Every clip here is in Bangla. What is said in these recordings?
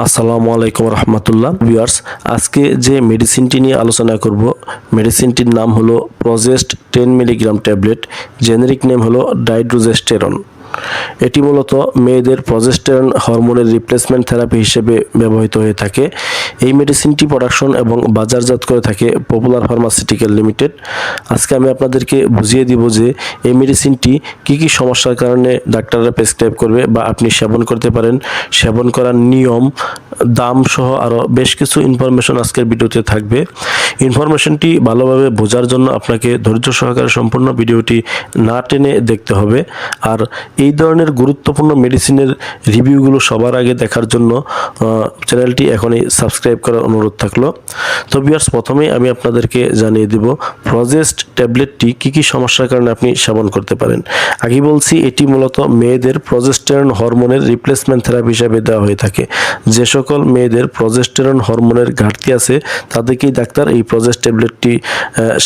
আসসালামু আলাইকুম রহমতুল্লাহ। ভিউয়ার্স আজকে যে মেডিসিনটি নিয়ে আলোচনা করব মেডিসিনটির নাম হলো Progest ten milligram tablet generic name হলো ডাইড্রোজেস্টেরন এটি মূলত মেয়েদের প্রজেস্টেরন হরমোনের রিপ্লেসমেন্ট থেরাপি হিসেবে ব্যবহৃত হয়ে থাকে। এই মেডিসিনটি প্রোডাকশন এবং বাজারজাত করে থাকে পপুলার ফার্মাসিউটিক্যাল লিমিটেড। আজকে আমি আপনাদেরকে বুঝিয়ে দিব যে এই মেডিসিনটি কি কি সমস্যার কারণে ডাক্তাররা প্রেসক্রাইব করবে বা আপনি সেবন করতে পারেন। সেবন করার নিয়ম, দাম সহ আরও বেশ কিছু ইনফরমেশন আজকের ভিডিওতে থাকবে। ইনফরমেশনটি ভালোভাবে বোঝার জন্য আপনাকে ধৈর্য সহকারে সম্পূর্ণ ভিডিওটি না টেনে দেখতে হবে। আর এই ধরনের গুরুত্বপূর্ণ মেডিসিনের রিভিউগুলো সবার আগে দেখার জন্য চ্যানেলটি এখনই সাবস্ক্রাইব করার অনুরোধ থাকল। তো বিয়ার্স প্রথমেই আমি আপনাদেরকে জানিয়ে দেব প্রজেস্ট ট্যাবলেটটি কী কী সমস্যার কারণে আপনি সেবন করতে পারেন? আগে বলছি, এটি মূলত মেয়েদের প্রজেস্টেরন হরমোনের রিপ্লেসমেন্ট থেরাপি হিসাবে দেওয়া হয়ে থাকে। যে সকল মেয়েদের প্রজেস্টেরন হরমোনের ঘাটতি আছে, তাদেরকেই ডাক্তার এই প্রজেস্ট ট্যাবলেটটি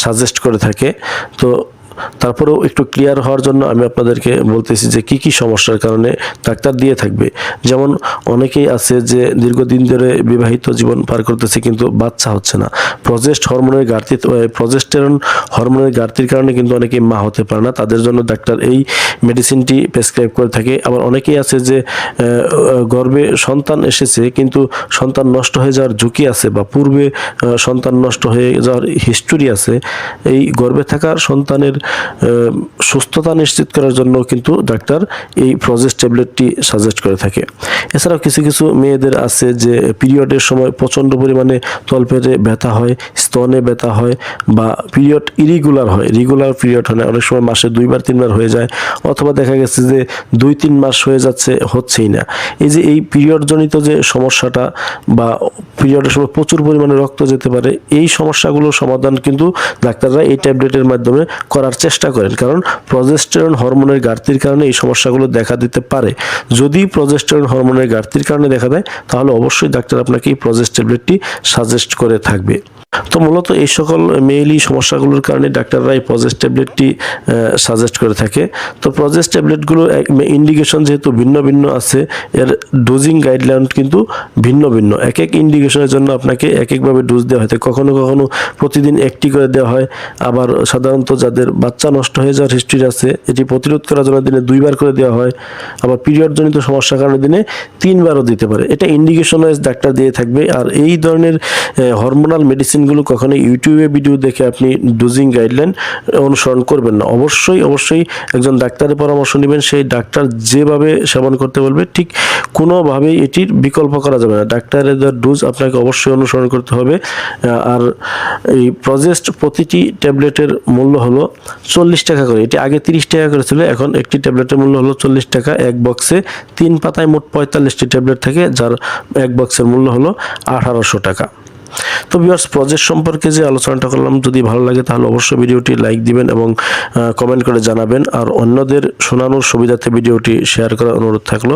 সাজেস্ট করে থাকে। তো তারপরেও একটু ক্লিয়ার হওয়ার জন্য আমি আপনাদেরকে বলতেছি যে কি কি সমস্যার কারণে ডাক্তার দিয়ে থাকবে। যেমন অনেকেই আছে যে দীর্ঘদিন ধরে বিবাহিত জীবন পার করতেছে কিন্তু বাচ্চা হচ্ছে না। প্রজেস্ট হরমোনের ঘাটতি প্রজেস্টেরন হরমোনের ঘাটতির কারণে কিন্তু অনেকেই মা হতে পারে না। তাদের জন্য ডাক্তার এই মেডিসিনটি প্রেসক্রাইব করে থাকে। আবার অনেকেই আছে যে গর্ভে সন্তান এসেছে কিন্তু সন্তান নষ্ট হয়ে যাওয়ার ঝুঁকি আছে বা পূর্বে সন্তান নষ্ট হয়ে যাওয়ার হিস্টোরি আছে। এই গর্ভে থাকা সন্তানের সুস্থতা নিশ্চিত করার জন্য কিন্তু ডাক্তার এই প্রজেস্ট ট্যাবলেটটি সাজেস্ট করে থাকে। এছাড়াও কিছু কিছু মেয়েদের আছে যে পিরিয়ডের সময় প্রচণ্ড পরিমাণে তলপেটে ব্যথা হয়, স্তনে ব্যথা হয় বা পিরিয়ড ইরিগুলার হয়। রেগুলার পিরিয়ড হয় না অনেক সময় মাসে দুইবার, তিনবার হয়ে যায় অথবা দেখা গেছে যে দুই, তিন মাস হয়ে যাচ্ছে, হচ্ছেই না। এই যে এই পিরিয়ডজনিত যে সমস্যাটা বা পিরিয়ডের সময় প্রচুর পরিমাণে রক্ত যেতে পারে, এই সমস্যাগুলোর সমাধান কিন্তু ডাক্তাররা এই ট্যাবলেটের মাধ্যমে করার চেষ্টা করেন। কারণ প্রজেস্টেরন হরমোনের ঘাটতির কারণে এই সমস্যাগুলো দেখা দিতে পারে। যদি প্রজেস্টেরন হরমোনের ঘাটতির কারণে দেখা দেয়, তাহলে অবশ্যই ডাক্তার আপনাকে এই প্রজেস্ট ট্যাবলেটটি সাজেস্ট করে থাকবে। তো মূলত এই সকল মেইলি সমস্যাগুলোর কারণে ডাক্তাররা এই প্রজেস্ট ট্যাবলেটটি সাজেস্ট করে থাকে। তো প্রজেস্ট ট্যাবলেটগুলো ইন্ডিকেশন যেহেতু ভিন্ন ভিন্ন আছে, এর ডোজিং গাইডলাইন কিন্তু ভিন্ন ভিন্ন। এক এক ইন্ডিকেশনের জন্য আপনাকে এক একভাবে ডোজ দেওয়া হয়। কখনো কখনো প্রতিদিন একটি করে দেওয়া হয়। আবার সাধারণত যাদের বাচ্চা নষ্ট হয়ে যাওয়ার হিস্ট্রি আছে, এটি প্রতিরোধ করার জন্য দিনে দুইবার করে দেওয়া হয়, আবার পিরিয়ডজনিত সমস্যার কারণে দিনে তিনবারও দিতে পারে। এটা ইন্ডিকেশন ওয়াইজ ডাক্তার দিয়ে থাকবে, আর এই ধরনের হরমোনাল মেডিসিনগুলো কখনো ইউটিউবে ভিডিও দেখে আপনি ডোজিং গাইডলাইন অনুসরণ করবেন না। অবশ্যই অবশ্যই একজন ডাক্তারের পরামর্শ নেবেন, সেই ডাক্তার যেভাবে সেবন করতে বলবে, ঠিক কোনোভাবেই এটির বিকল্প করা যাবে না। ডাক্তারের ডোজ আপনাকে অবশ্যই অনুসরণ করতে হবে। আর এই প্রজেস্ট প্রতিটি ট্যাবলেটের মূল্য হলো চল্লিশ টাকা করে। এটি আগে তিরিশ টাকা করে ছিল, এখন একটি ট্যাবলেটের মূল্য হলো চল্লিশ টাকা এক বক্সে। তিন পাতায় মোট পঁয়তাল্লিশটি ট্যাবলেট থাকে, যার এক বক্সের মূল্য হলো আঠারোশো টাকা। তো ভিউয়ার্স প্রজেক্ট সম্পর্কে যে আলোচনাটা করলাম, যদি ভালো লাগে তাহলে অবশ্যই ভিডিওটি লাইক দিবেন এবং কমেন্ট করে জানাবেন। আর অন্যদের শোনানোর সুবিধার্থে ভিডিওটি শেয়ার করার অনুরোধ থাকল।